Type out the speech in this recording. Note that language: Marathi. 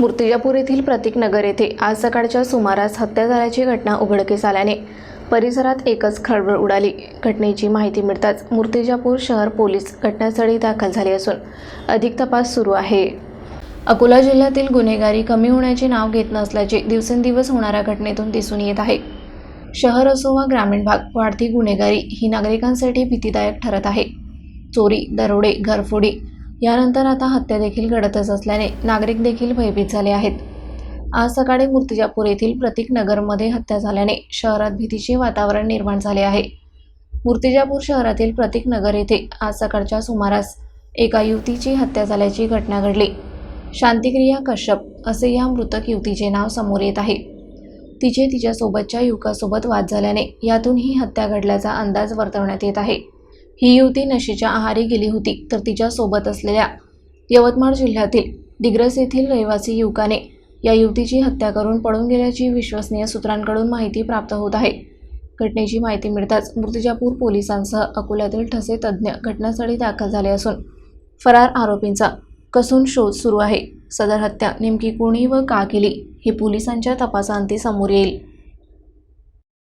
मूर्तिजापूर येथील प्रतीकनगर येथे आज सकाळच्या सुमारास हत्या झाल्याची घटना उघडकीस आल्याने परिसरात एकच खळबळ उडाली. घटनेची माहिती मिळताच मूर्तिजापूर शहर पोलीस घटनास्थळी दाखल झाले असून अधिक तपास सुरू आहे. अकोला जिल्ह्यातील गुन्हेगारी कमी होण्याचे नाव घेत नसल्याचे दिवसेंदिवस होणाऱ्या घटनेतून दिसून येत आहे. शहर असो वा ग्रामीण भाग वाढती गुन्हेगारी ही नागरिकांसाठी भीतीदायक ठरत आहे. चोरी दरोडे घरफोडी यानंतर आता हत्या देखील घडतच असल्याने नागरिक देखील भयभीत झाले आहेत. आज सकाळी मूर्तिजापूर येथील प्रतीक नगरमध्ये हत्या झाल्याने शहरात भीतीचे वातावरण निर्माण झाले आहे. मूर्तिजापूर शहरातील प्रतीक नगर येथे आज सकाळच्या सुमारास एका युवतीची हत्या झाल्याची घटना घडली. शांतिक्रिया कश्यप असे या मृतक युवतीचे नाव समोर येत आहे. तिचे तिच्यासोबतच्या युवकासोबत वाद झाल्याने यातून ही हत्या घडल्याचा अंदाज वर्तवण्यात येत आहे. ही युवती नशेच्या आहारी गेली होती तर तिच्या सोबत असलेल्या यवतमाळ जिल्ह्यातील दिग्रस येथील रहिवासी युवकाने या युवतीची हत्या करून पळून गेल्याची विश्वसनीय सूत्रांकडून माहिती प्राप्त होत आहे. घटनेची माहिती मिळताच मूर्तिजापूर पोलिसांसह अकोल्यातील ठसे तज्ज्ञ घटनास्थळी दाखल झाले असून फरार आरोपींचा कसून शोध सुरू आहे. सदर हत्या नेमकी कोणी व का केली हे पोलिसांच्या तपासांती समोर येईल.